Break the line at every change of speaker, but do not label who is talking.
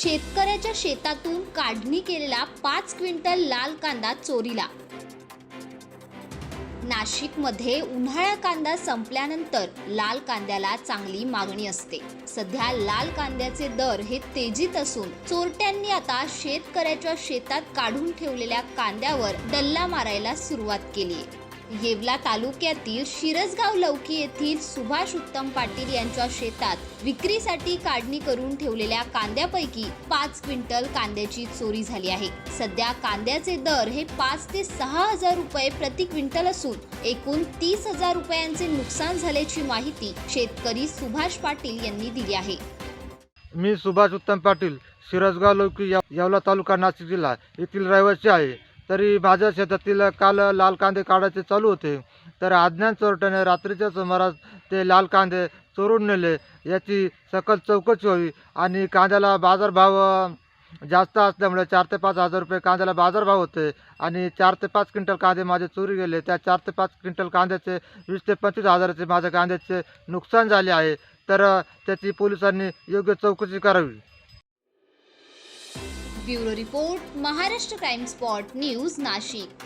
शेतकऱ्याच्या शेतातून काढणी केलेला पाच क्विंटल लाल कांदा चोरीला. नाशिकमध्ये उन्हाळा कांदा संपल्यानंतर लाल कांद्याला चांगली मागणी असते. सध्या लाल कांद्याचे दर हे तेजीत असून चोरट्यांनी आता शेतकऱ्याच्या शेतात काढून ठेवलेल्या कांद्यावर डल्ला मारायला सुरुवात केली आहे येवला तालुक्यातील शिरसगाव लौकी येथील सुभाष उत्तम पाटील यांच्या शेतात विक्रीसाठी काढणी करून ठेवलेल्या कांद्यापैकी पाच क्विंटल कांद्याची चोरी झाली आहे. सध्या कांद्याचे दर हे पाच ते सहा हजार रुपये प्रति क्विंटल असून एकूण तीस हजार रुपयांचे नुकसान झाल्याची माहिती शेतकरी सुभाष पाटील यांनी दिली आहे.
मी सुभाष उत्तम पाटील शिरसगाव लौकी या- येवला तालुका नाशिक जिल्हा येथील रहिवासी आहे. तरी माझ्या शेतातील काल लाल कांदे काढायचे चालू होते. तर अज्ञान चोरट्याने रात्रीच्या सुमारास ते लाल कांदे चोरून नेले. याची सकल चौकशी व्हावी आणि कांद्याला बाजारभाव जास्त असल्यामुळे चार ते पाच हजार रुपये कांद्याला बाजारभाव होते आणि चार ते पाच क्विंटल कांदे माझे चोरी गेले. त्या चार ते पाच क्विंटल कांद्याचे वीस ते पंचवीस हजाराचे माझ्या कांद्याचे नुकसान झाले आहे. तर त्याची पोलिसांनी योग्य चौकशी करावी.
Bureau report Maharashtra crime spot news Nashik.